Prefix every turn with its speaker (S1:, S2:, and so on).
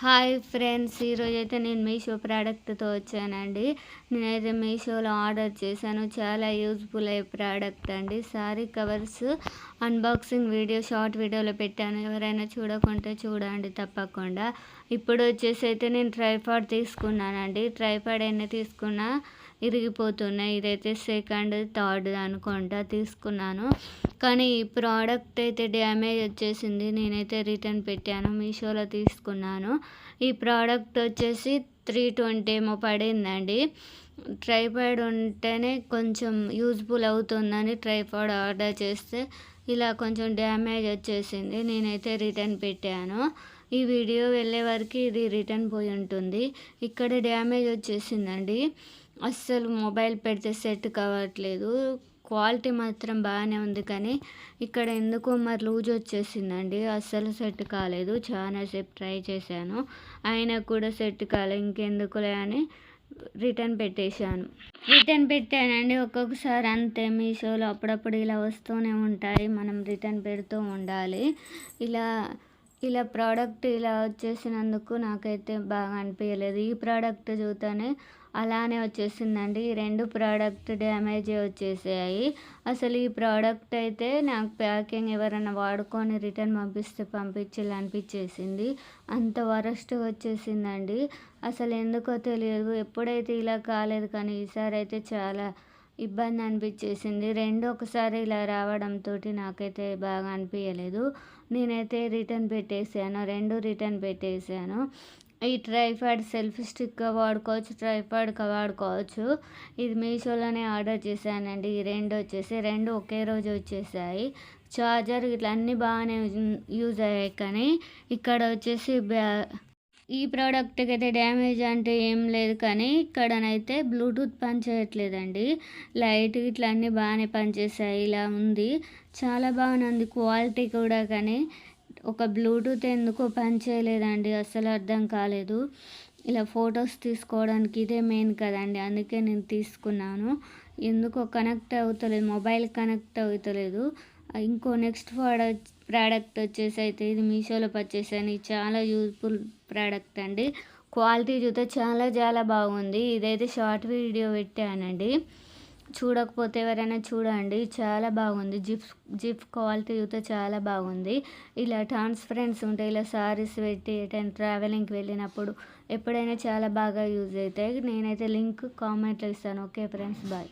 S1: Hi friends ఈరోజు అయితే నేను మీషో ప్రోడక్ట్తో వచ్చానండి. నేనైతే మీషోలో ఆర్డర్ చేశాను. చాలా యూజ్ఫుల్ అయ్యే ప్రోడక్ట్ అండి. Sari covers unboxing video short వీడియోలో పెట్టాను. ఎవరైనా చూడకుంటే చూడండి తప్పకుండా. ఇప్పుడు వచ్చేసి అయితే నేను ట్రైపాడ్ తీసుకున్నానండి. ట్రైపాడ్ ఎన్ని తీసుకున్నా ఇరిగిపోతున్నాయి ఇదైతే సెకండ్ థర్డ్ అనుకుంటా తీసుకున్నాను. కానీ ఈ ప్రోడక్ట్ అయితే డ్యామేజ్ వచ్చేసింది. నేనైతే రిటర్న్ పెట్టాను. మీషోలో తీసుకున్నాను. ఈ ప్రోడక్ట్ వచ్చేసి త్రీ ట్వంటీ ఏమో పడిందండి. ట్రైపాడ్ ఉంటేనే కొంచెం యూజ్ఫుల్ అవుతుందని ట్రైపాడ్ ఆర్డర్ చేస్తే ఇలా కొంచెం డ్యామేజ్ వచ్చేసింది. నేనైతే రిటర్న్ పెట్టాను. ఈ వీడియో వెళ్ళే వరకు ఇది రిటర్న్ పోయి ఉంటుంది. ఇక్కడ డ్యామేజ్ వచ్చేసిందండి. అస్సలు మొబైల్ పెడితే సెట్ కావట్లేదు. క్వాలిటీ మాత్రం బాగానే ఉంది కానీ ఇక్కడ ఎందుకో మరి లూజ్ వచ్చేసిందండి. అస్సలు సెట్ కాలేదు. చాలాసేపు ట్రై చేశాను. అయినా కూడా సెట్ కాలేదు ఇంకెందుకులే అని రిటర్న్ పెట్టేశాను. రిటర్న్ పెట్టానండి. ఒక్కొక్కసారి అంతే. మీషోలో అప్పుడప్పుడు ఇలా వస్తూనే ఉంటాయి. మనం రిటర్న్ పెడుతూ ఉండాలి. ఇలా ఇలా ప్రోడక్ట్ ఇలా వచ్చేసినందుకు నాకైతే బాగా అనిపించలేదు ఈ ప్రోడక్ట్ చూస్తేనే అలానే వచ్చేసిందండి. ఈ రెండు ప్రోడక్ట్ డ్యామేజ్ వచ్చేసాయి. అసలు ఈ ప్రోడక్ట్ అయితే నాకు ప్యాకింగ్ ఎవరైనా వాడుకొని రిటర్న్ పంపిస్తే పంపించాలి అనిపించేసింది అంత వరస్ట్ వచ్చేసిందండి. అసలు ఎందుకో తెలియదు. ఎప్పుడైతే ఇలా కాలేదు కానీ ఈసారి అయితే చాలా ఇబ్బంది అనిపించేసింది. రెండు ఒకసారి ఇలా రావడంతో నాకైతే బాగా అనిపించలేదు నేనైతే రిటర్న్ పెట్టేసాను. రెండు రిటర్న్ పెట్టేసాను. ఈ ట్రైపాడ్ సెల్ఫ్ స్టిక్ వాడుకోవచ్చు ట్రైపాడ్గా వాడుకోవచ్చు. ఇది మీషోలోనే ఆర్డర్ చేశానండి. ఈ రెండు వచ్చేసి రెండు ఒకే రోజు వచ్చేసాయి. చార్జర్ ఇట్లా అన్నీ బాగానే యూజ్ అయ్యాయి కానీ ఇక్కడ వచ్చేసి బ్యా ఈ ప్రోడక్ట్కి అయితే డ్యామేజ్ అంటే ఏం లేదు కానీ ఇక్కడనైతే బ్లూటూత్ పనిచేయట్లేదండి. లైట్ ఇట్లా అన్నీ బాగానే పనిచేసాయి ఇలా ఉంది. చాలా బాగుంది క్వాలిటీ కూడా కానీ ఒక బ్లూటూత్ ఎందుకో పని చేయలేదండి అర్థం కాలేదు. ఇలా ఫొటోస్ తీసుకోవడానికి ఇదే మెయిన్ కదండి అందుకే నేను తీసుకున్నాను. ఎందుకో కనెక్ట్ అవుతలేదు మొబైల్ కనెక్ట్ అవుతలేదు. ఇంకో నెక్స్ట్ ప్రోడక్ట్ ప్రోడక్ట్ వచ్చేసి అయితే ఇది మీషోలో పర్చేస్ అని చాలా యూజ్ఫుల్ ప్రోడక్ట్ అండి. క్వాలిటీ చూస్తే చాలా చాలా బాగుంది. ఇదైతే షార్ట్ వీడియో పెట్టానండి. చూడకపోతే ఎవరైనా చూడండి. చాలా బాగుంది. జిప్ జిప్ క్వాలిటీ చూస్తే చాలా బాగుంది. ఇలా ట్రాన్స్పరెంట్స్ ఉంటాయి ఇలా సారీస్ పెట్టి ఎటైనా ట్రావెలింగ్కి వెళ్ళినప్పుడు ఎప్పుడైనా చాలా బాగా యూజ్ అవుతాయి. నేనైతే లింక్ కామెంట్లో ఇస్తాను. Okay friends bye